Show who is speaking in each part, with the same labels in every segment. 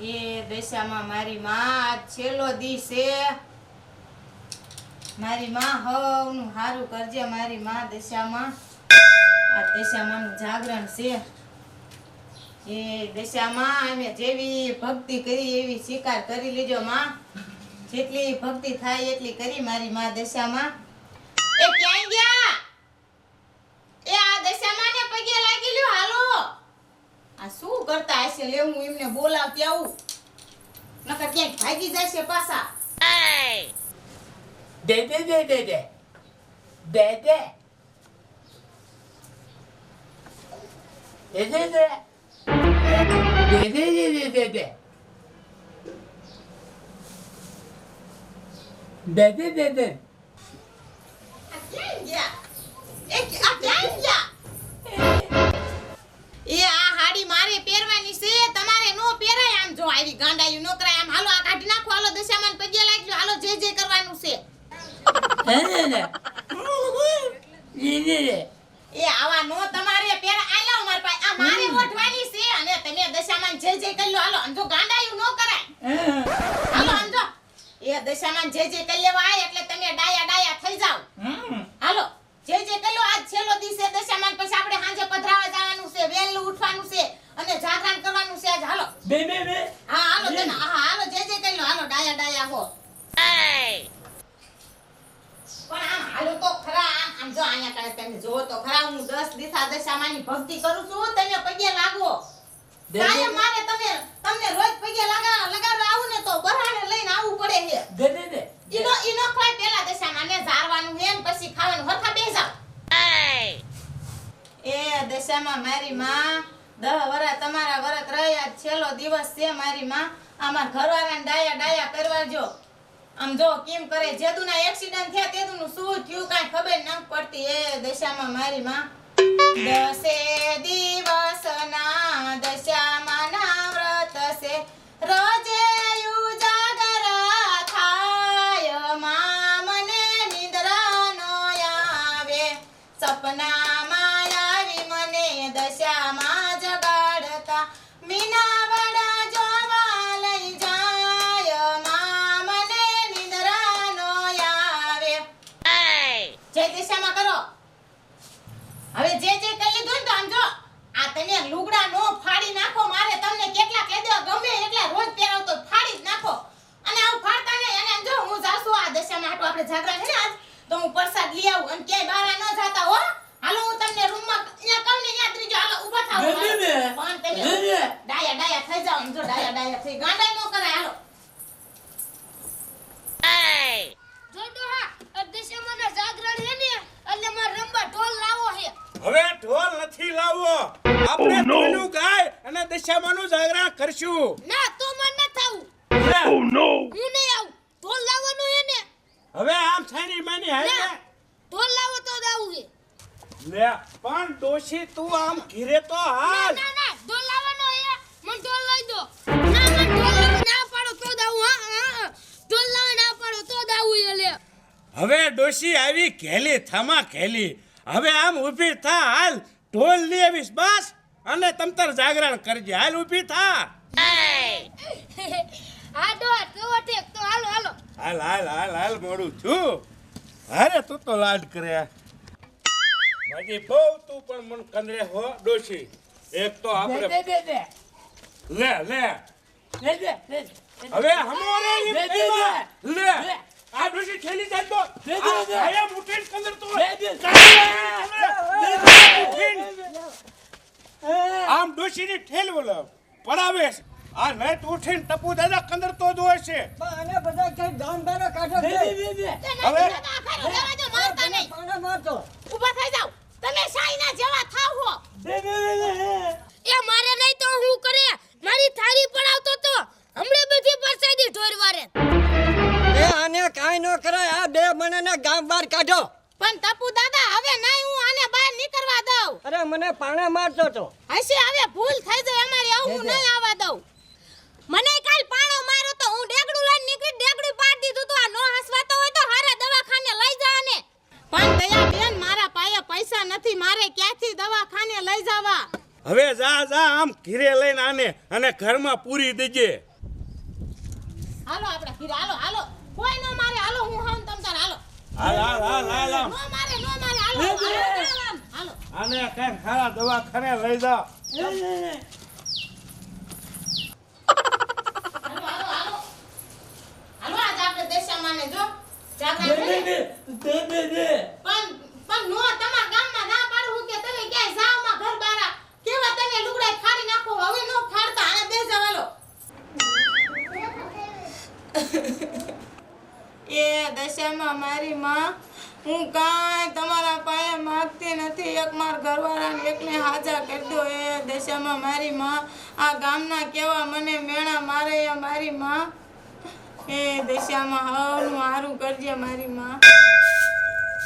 Speaker 1: એ દશામાં મારી માં આજ છેલ્લો દી છે. મારી માં હવનું સારું કરજે, મારી માં દશામાં. આ દશામાનું જાગરણ છે. એ દશામાં જેવી ભક્તિ કરી એવી સ્વીકાર કરી લેજો માં. જેટલી ભક્તિ થાય એટલી કરી મારી માં દશામાં. એ આ દશામાને પગે લાગી હાલો. આ શું કરતા હશે લે હું એમને બોલાવતી આવું નકર ક્યાંક ભાગી જશે પાછા
Speaker 2: દે દે દે દે દે દે દે દે દે દે દે દે દે દે દે દે દે
Speaker 1: આ ક્યાં ગયા એ આ હાડી મારે પહેરવાની છે તમારે નો પહેરાય આમ જો આવી ગાંડાયું નો કરાય. આમ હાલો આ કાઢી નાખો હાલો દશામાન પગે લાગજો. હાલો જે જે કરવાનું છે. એ આવા નો તમારે પહેરા. આ લાવ માર પાસે. આ મારે ઓઢવાની છે અને તમે દશામાન જે જે કરી લો. હાલો આમ જો ગાંડાયું નો કરાય. હાલો આમ જો. એ દશામાન જે જે કરી લેવા આય એટલે તમે ડાયા ડાયા થઈ જાવ હાલો. જે જે કરી આજ છેલ્લો દિવસે દશામાન પછી આપણે સાંજે પધરાવા જવાનું છે વેલું ઉઠવાનું છે અને જાગરણ કરવાનું છે. આજ હાલો.
Speaker 2: બે બે બે.
Speaker 1: હા હાલો તને હા હાલો જે જે કરી હાલો ડાયા ડાયા હો. પણ આમ હાલો તો ખરા આમ આમ જો અહીંયા કાંઈ તમે જોવો તો ખરા હું દસ દિશા દશામાની ભક્તિ કરું છું તમે પગે લાગો.
Speaker 2: ડાયા
Speaker 1: કાયમ મારે તમે તમને રોજ પગે લગાડવા લગાડવા આવું ને તો બરાને લઈને આવવું પડે છે
Speaker 2: દે દે દે
Speaker 1: ઈનો ઈનો ખાય, પેલા દશામાં ને ઝારવાનું હે ને પછી ખાવાનું. હરખા બે જાવ એ દશામાં મારી માં દહ વરા તમારા વરત રહ્યા છેલ્લો દિવસ છે મારી માં. આમાં ઘરવાળાને ડાયા ડાયા કરવા જો. આમ જો કેમ કરે? જેદુના એક્સિડન્ટ થયા તેદુનું શું થયું કાઈ ખબર ન પડતી. એ દશામાં મારી માં દસે દિવસ ના દશામાના સપનામાં આવી મને દશામાં જગાડતા. મીનાવાડા જોવા લઈ જાય, માં મને નિદ્રા નો આવે. જય દિશામાં કરો. હવે જે જે કરી લીધું તો આમ જો, આ તને લુગડા નો ફાડી નાખો, મારે તમને કેટલા લઈ દો, ગમે એટલા રોજ પહેરાવતો ફાડી જ નાખો. અને આવું ફાડતા નહીં, અને જો હું જાસુ આ દશામાં હાટુ આપણે જાગરા છે ને આજ તો હું પ્રસાદ લઈ આવું અને ક્યાંય બહાર ન જાતા હો. હાલો હું તમને રૂમમાં અહીંયા કહું ને અહીંયા ત્રીજો હાલો ઊભા થાવ. પણ તમે. ડાયા ડાયા થઈ જાવ જો ડાયા ડાયા થઈ. ગાંડા નો કરાય હાલો.
Speaker 3: હા અદશમાના જાગરણ હે ને એટલે માર રંબા ઢોલ લાવો હે.
Speaker 4: હવે ઢોલ નથી લાવવો. આપણે ઢોલું ગાય અને દશામાનું જાગરણ કરશું.
Speaker 3: ના તો મને ન થાવું. હું નહીં આવું ઢોલ લાવવાનો હે ને
Speaker 4: હવે આમ થાની માની
Speaker 3: ના ઢોલ લાવો તો દાવું હે
Speaker 4: લે પણ ડોશી તું આમ ઘીરે તો હાલ.
Speaker 3: ના ના ઢોલ લાવવાનો હે મન ઢોલ લઈ દો. ના મને ઢોલ ના પાડો તો દાવું હા તો ઢોલ લાવવા ના પાડો તો દાવું હે લે.
Speaker 4: હવે ડોશી આવી ઘેલી થમા ઘેલી. હવે આમ ઊભી થા હાલ. ઢોલ લઈ આવીશ બસ. અને તમતર જાગરણ કરજે. હાલ ઊભી થા.
Speaker 3: હા તો તો ઠીક તો હાલો હાલો.
Speaker 4: હાલ હાલ હાલ હાલ મોડું છું અરે તું તો લાડ કર્યા બાજી બહુ તું પણ મન કંદરે હો ડોશી. એક તો આપણે
Speaker 2: દે દે દે.
Speaker 4: લે લે.
Speaker 2: દે દે દે
Speaker 4: હવે હમોરે
Speaker 2: દે, દે,
Speaker 4: લે. આ ડોશી ઠેલી જાય તો
Speaker 2: દે, દે, દે.
Speaker 4: ભાયા મુઠીને કંદર તો
Speaker 2: દે, દે.
Speaker 4: આમ ડોશીની ઠેલ બોલો પડાવે છે. આ નાઈટ ઉઠીને ટપુ દાદા કંદર તો જ હોય છે
Speaker 5: આને બધા કઈ ગામ બારા કાઢો
Speaker 2: દે
Speaker 5: છે.
Speaker 2: દે દે
Speaker 4: હવે?
Speaker 1: દો, મારતા નહીં.
Speaker 5: પાણા મારતો.
Speaker 1: ઊભા થઈ જાવ તમે સાઈના જેવા થાવ હો.
Speaker 2: દે દે દે
Speaker 3: એ મારે નહીં તો હું કરે? મારી થાળી પડાવતો તો હમણે બધી પરસાદી ઢોરવારે.
Speaker 5: એ આને કાંઈ ન કરાય આ બે મને ગામ બહાર કાઢો.
Speaker 1: પણ ટપુ દાદા હવે નહીં હું આને બહાર નીકળવા દઉં.
Speaker 5: અરે મને પાણા મારતો તો.
Speaker 1: હશે હવે ભૂલ થઈ જાય અમારી આવું હું નહીં આવવા દઉં. મને કાલ પાણો માર્યો તો હું ડેગડું લઈને નીકળી ડેગડું પાડી દીધું તો. આ નો હસવાતો હોય તો હારા દવાખાને લઈ જા ને પણ દયા બેન મારા પાસે પૈસા નથી મારે ક્યાંથી દવાખાને લઈ જવા?
Speaker 4: હવે જા જા આમ ઘીરે લઈને આને અને ઘરમાં પૂરી દેજે.
Speaker 1: હાલો આપણે ઘીરે હાલો હાલો. કોઈ નો મારે હાલો હું હામ તમ તાર હાલો.
Speaker 4: હાલ હાલ હાલ હાલ
Speaker 1: નો મારે નો મારે હાલો હાલો, હાલો
Speaker 4: આને કઈ ખારા દવાખાને લઈ જાઓ
Speaker 1: હાલો હાલો હાલો હાલો આજ આપણે દેશામાને જો જાગરણ કરી. પણ પણ નો તમારા ગામમાં ના પાડવું કે તમે ક્યાંય જાવમાં ઘર બારા કેવા તમે લુગડા ફાડી નાખો હવે નો ફાડતા આને બે જવાલો એ દશામાં મારી માં હું કાંઈ તમારા પાસે માગતી નથી એક માર ઘરવાળાને એકને હાજર કરી દો એ દશામાં મારી માં આ ગામના કેવા મને મેણા મારે મારી માં. એ દશામાં હવનું હારું કરજે મારી માં.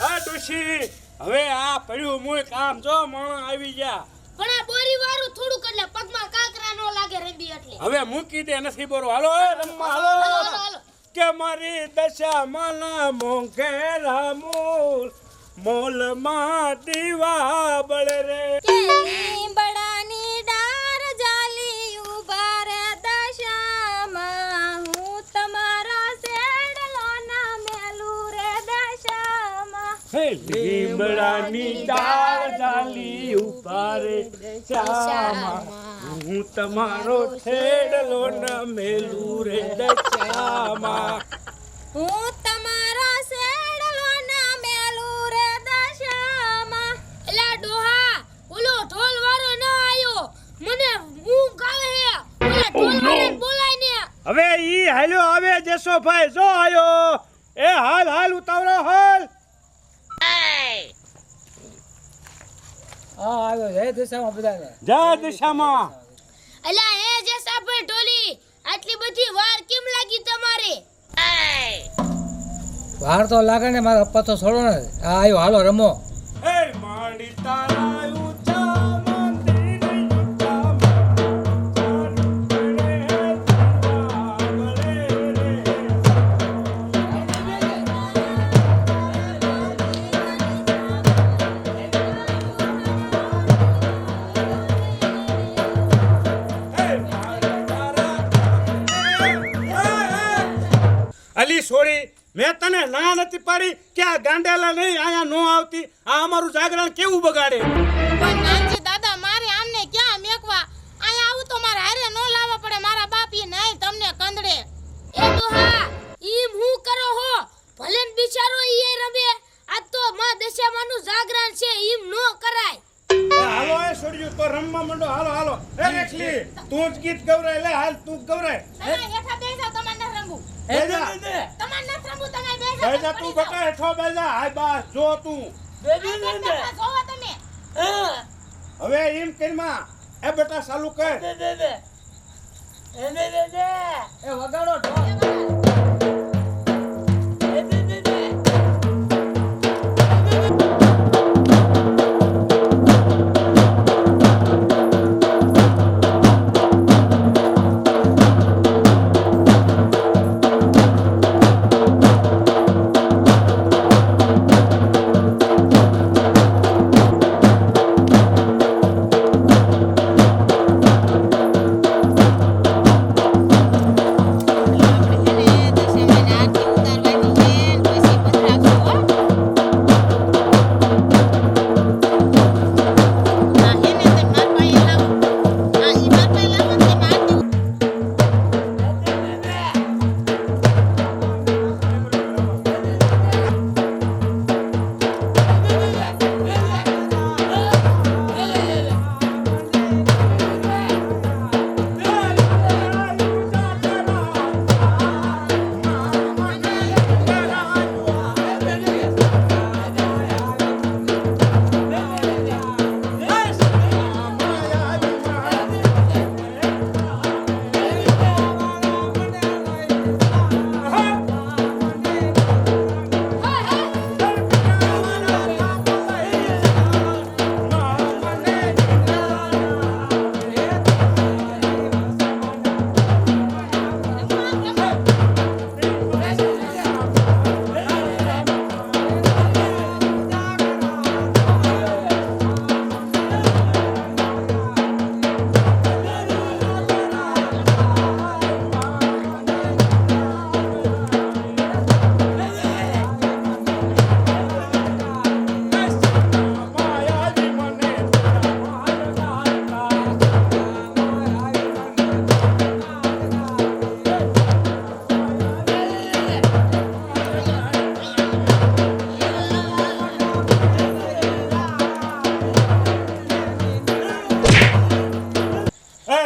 Speaker 4: હા તુષી હવે આ પડ્યું મુય કામ. જો માણા આવી ગયા
Speaker 3: પણ આ બોરી વાળું થોડુંક એટલે પગમાં કાકરા નો લાગે રંબી એટલે.
Speaker 4: હવે મૂકી દે નથી બોરો હાલો એ રમવા
Speaker 3: હાલો.
Speaker 4: કે મારી દશા માના મોંઘેરા મૂળ મોલમાં દીવા બળ રે.
Speaker 1: લીમડાની
Speaker 4: દાળ ડાલી ઉપારે શ્યામા. હું તમારો છેડલો ન મેલું રે દશામાં.
Speaker 1: હું તમારા શેડલો ન મેલું રે દશામાં.
Speaker 3: એલા ડોહા ઓલો ઢોલ વાળો ન આયો? મને હું ગાવે હે. ઓલા ઢોલ વાળાને બોલાય ને.
Speaker 4: હવે ઈ હાલ્યો આવે જેસો ભાઈ જો આયો? એ હાલ હાલ ઉતાવળો હાલ.
Speaker 5: હા આવ્યો જય દિશામાં બધાને.
Speaker 4: જા દિશામાં.
Speaker 3: એલા હે જસાભાઈ ઢોલી આટલી બધી વાર કેમ લાગી તમારે?
Speaker 5: વાર તો લાગે ને મારા પપ્પા તો છોડો ને હા આવ્યો. હાલો રમો.
Speaker 4: એ માડી તારા સોરી મેં તને ના નથી પાડી કે આ ગાંડેલા નહીં અહીંયા નો આવતી. આ અમારું જાગરણ કેવું બગાડે?
Speaker 1: પણ નાનજી દાદા મારે આમને ક્યાં મેકવા? અહીંયા આવું તો મારે હારે નો લાવવા પડે મારા બાપ એ નહીં તમને કંદડે.
Speaker 3: એ તો હા ઈ હું કરો હો? ભલે બિચારો ઈ રમે. આ તો માં દશામાનું જાગરણ છે ઈમ નો કરાય.
Speaker 4: હાલો એ છોડ્યું તો રમવા માંડો. હાલો હાલો. એ એકલી તું જ ગીત ગવરાય લે હાલ તું ગવરાય.
Speaker 1: હેઠા બેસી તમને રંગું એ રંગવું
Speaker 4: બેજા
Speaker 1: તમારે ન રંગવું તમે બેસી જાઓ
Speaker 4: બેજા તું બકા હેઠો બેજા. હાય બસ જો તું.
Speaker 1: જોવો તમે.
Speaker 4: હવે એમ કરીમાં એ બેટા ચાલુ કર.
Speaker 5: એ વગાડો ઢોલ.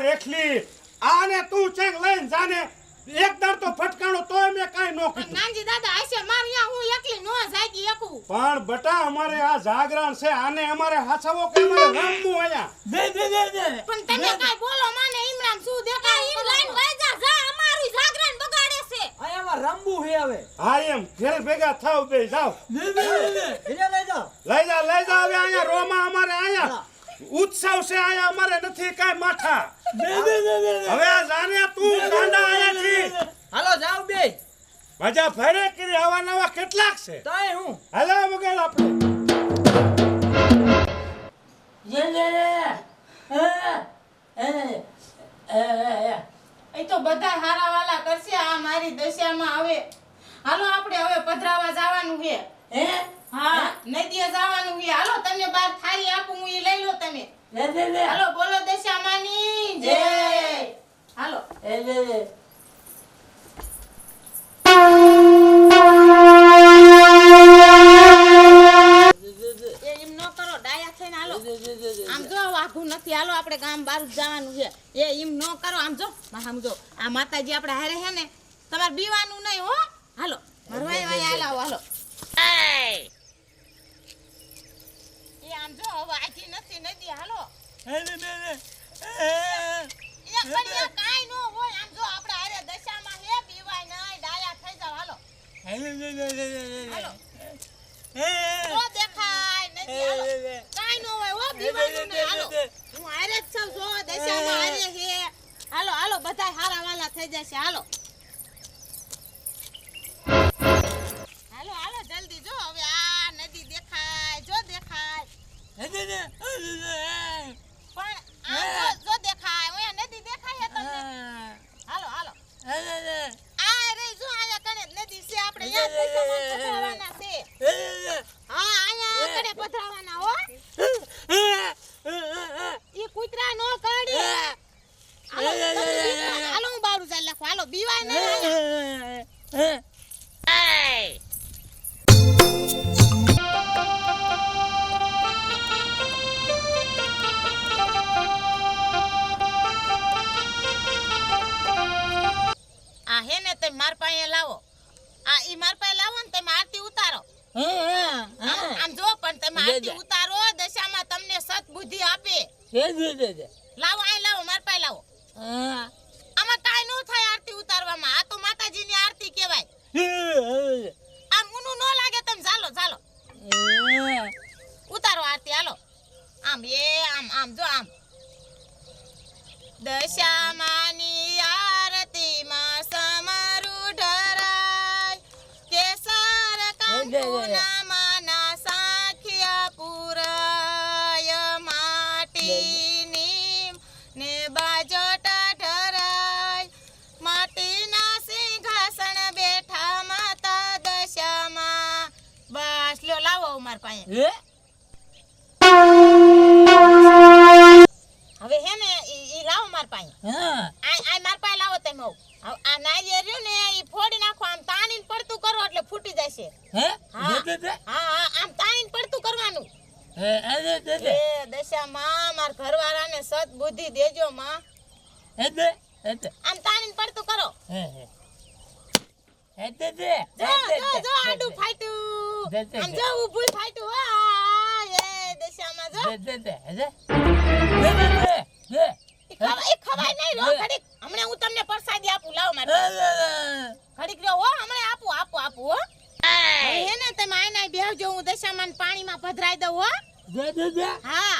Speaker 4: રેખલી આને તું ચેક લઈને જાને. એક દાડ તો ફટકાણો તોય મેં કાઈ નો કીધું.
Speaker 1: નાનજી દાદા આશે માર હું એકલી નો જાગી એકું.
Speaker 4: પણ બટા અમારે આ જાગરણ છે આને અમારે હાચવો કે અમારે રમવું આયા
Speaker 2: દે દે દે દે.
Speaker 1: પણ તમે કાઈ બોલો માને ઇમરાન શું દેખાય?
Speaker 3: ઈમ લઈ જા જા અમારું જાગરણ બગાડે છે.
Speaker 5: આયામાં રમવું હે હવે.
Speaker 4: હા એમ. ઘેર ભેગા થાવ બે જાવ
Speaker 2: દે દે દે દે.
Speaker 5: લઈ જા
Speaker 4: લઈ જા લઈ જા હવે આયા રોમા અમારે અહીંયા. ઉત્સવ છે આયા અમારે નથી
Speaker 2: દે દે
Speaker 4: હવે આ જાને તું કાંડા આયા છી.
Speaker 5: હાલો જાવ બે.
Speaker 4: મજા ફરે કરી આવા નવા કેટલાક છે?
Speaker 5: તાય હું.
Speaker 4: હાલો વગર આપણે.
Speaker 2: જે જે એ એ એ
Speaker 1: એ તો બધા હારા વાલા કરશે આ મારી દશામાં હવે. હાલો આપણે હવે પધરાવા જવાનું છે.
Speaker 2: એ
Speaker 1: હા. નદીએ જવાનું છે. હાલો તમને બાર થાળી આપું હું એ લઈ લો તમે
Speaker 2: દે દે દે
Speaker 1: હાલો બોલો દશામાની. જય. હાલો.
Speaker 2: એ દે દે
Speaker 1: એ એમ ન કરો ડાયા થઈને હાલો.
Speaker 2: દે દે દે દે
Speaker 1: આમ જો વાઘું નથી. હાલો આપણે ગામ બહાર જવાનું છે. એ એમ ન કરો આમ જો. આમ આ માતાજી આપણે હારે છે ને તમારે બીવાનું નહીં હો. હાલો. ભરવાય વાય હાલો હાલો એ આમ જો હવે આખી નદી હાલો.
Speaker 2: દે દે દે
Speaker 1: એ પણ કાઈ નો હોય. આમ જો આપણે હારે દશામાં હે બીવાય નહીં ડાયા થઈ જાવ. હાલો.
Speaker 2: દે દે દે દે દે
Speaker 1: હાલો.
Speaker 2: હે
Speaker 1: તો દેખાય નથી. હાલો. કાઈ નો હોય હો બીવાનું નહીં હાલો. હું હારે જ છું જો દશામાં હારે હે. હાલો હાલો બધા હારા વાલા થઈ જશે. હાલો હાલો. પણ જો દેખાય ઓયા નદી દેખાય તમને હાલો હાલો આ રે જો આયા કણે નથી આપણે યાદ આમ આમ જો પણ તમે ઉતારો દશામાં તમને સત બુદ્ધિ આપે માર પાસે. હવે હે ને ઈ લાવો માર પાસે. આ આ માર પાસે લાવો તમે હો. હવે આ નારિયેળ રહ્યું ને ઈ ફોડી નાખો આમ તાણીન પડતું કરો એટલે ફૂટી જશે. હા? હા. હા આમ તાણીન પડતું કરવાનું. એ દશામાં માર ઘરવાળાને સત બુદ્ધિ દેજો માં. આમ તાણીન પડતું કરો. જો જો જો આડું ફાટ્યું આમ જો ઊભું ફાટ્યું આ એ દશામાં જો. ઈ ખવાય ઈ ખવાય નહીં રો ઘડીક. હમણાં હું તમને પ્રસાદી આપું લાવ માર. ઘડીક રહ્યો હો હમણાં આપું આપું આપું હો. હે. ને તમે આયના બેહજો હું દશામાં પાણીમાં ભદરાઈ દઉં હો. હા.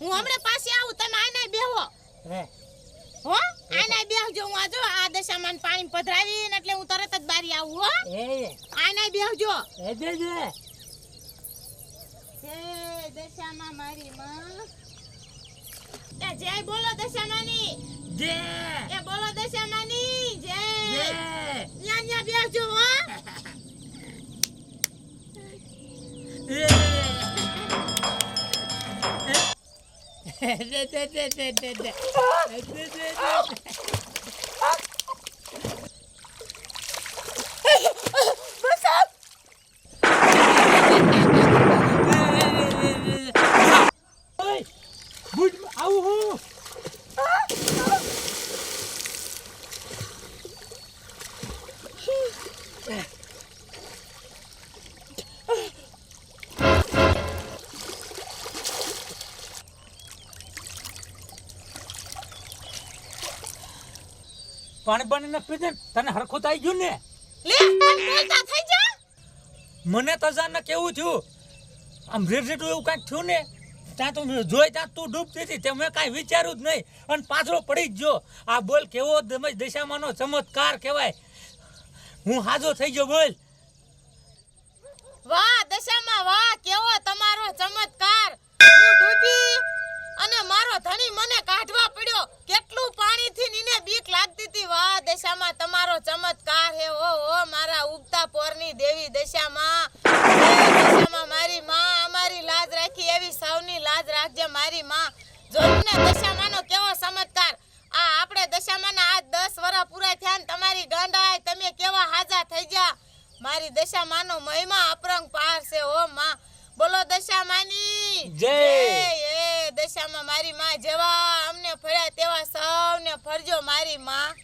Speaker 1: હું હમણાં પાછી આવું તમે આયના બેહો. હો. આયના બેહજો હું આજો આ દશામાં પાણી પધરાવી એટલે હું તરત જ બારી આવું હો. આના બેહજો. જય દશામાં મારી માં. એ જય બોલો દશામાની. એ બોલો દશામાની જય. ન્યા ન્યા બેહજો હો.
Speaker 2: de de de de de de de de de પાણી પાણી ન પીધે તને હરખું થઈ ગયું ને?
Speaker 1: લે બોલતા થઈ જા.
Speaker 2: મને તો જાને કેવું થયું આમ રેડ રેડ એવું કાંઈક થયું ને ત્યાં તું જોઈ ત્યાં તું ડૂબતી હતી તે મેં કાંઈ વિચાર્યું જ નહીં અને પાછળ પડી જ ગયો. આ બોલ કેવો દિશામાંનો ચમત્કાર કહેવાય. હું હાજો થઈ ગયો બોલ.
Speaker 1: વાહ દશામાં વાહ કેવો તમારો ચમત્કાર. હું ડૂબી અને મારો ધણી મને કાઢવા પડ્યો. કેટલું પાણીથી નીને બીક લાગતી દશામાં તમારો ચમત્કાર હે. ઓ ઓ મારા ઉગતા પોરની દેવી દશામાં. દશામાં મારી માં અમારી લાજ રાખી એવી સૌની લાજ રાખજે મારી માં. જોયું ને દશામાંનો કેવો ચમત્કાર? આ આપણે દશામાંના આજ દસ વર્ષ પૂરા થયા ને તમારી ગાંડાય તમે કેવા હાજા થઈ ગયા? મારી દશા માનો મહિમા અપરંગ પાર છે ઓ માં. બોલો દશા માની
Speaker 2: જય.
Speaker 1: એ દશામાં મારી માં જેવા અમને ફળ્યા તેવા સૌને ફરજો મારી માં.